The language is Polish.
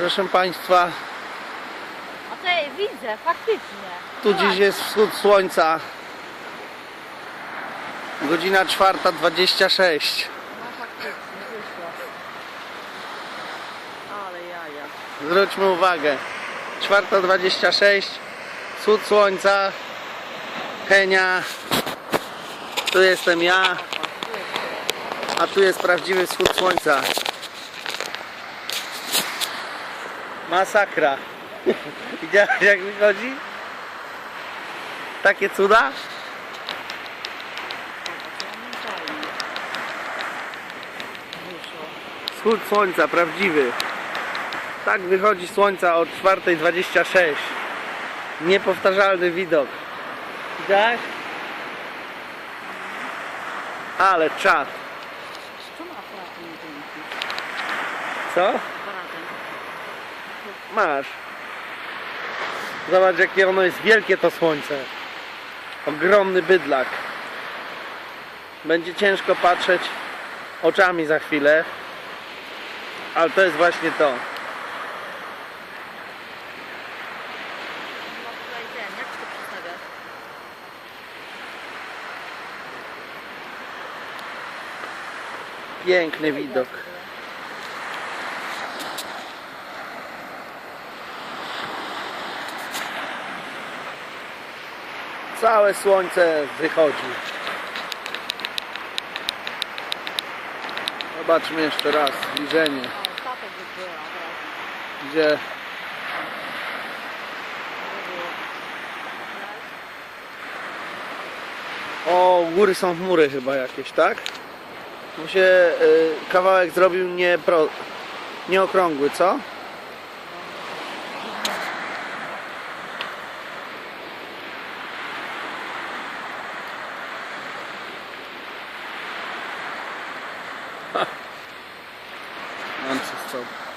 Proszę Państwa, A to ja widzę, faktycznie. tu dziś jest wschód słońca. Godzina 4.26. No faktycznie, wyszło. Ale jaja. Zwróćmy uwagę. 4.26. Wschód słońca. Kenia. Tu jestem ja. A tu jest prawdziwy wschód słońca. Masakra. Widziałeś jak wychodzi? Takie cuda? Wschód słońca, prawdziwy. Tak wychodzi słońca o 4.26. Niepowtarzalny widok. Tak? Ale czad. Co Masz. Zobacz jakie ono jest wielkie to słońce. Ogromny bydlak. Będzie ciężko patrzeć oczami za chwilę. Ale to jest właśnie to. Piękny widok. Całe słońce wychodzi. Zobaczmy jeszcze raz zbliżenie, gdzie o góry są chmury chyba jakieś, tak? Mu się y, kawałek zrobił nie pro, nieokrągły, co? Mam tobą.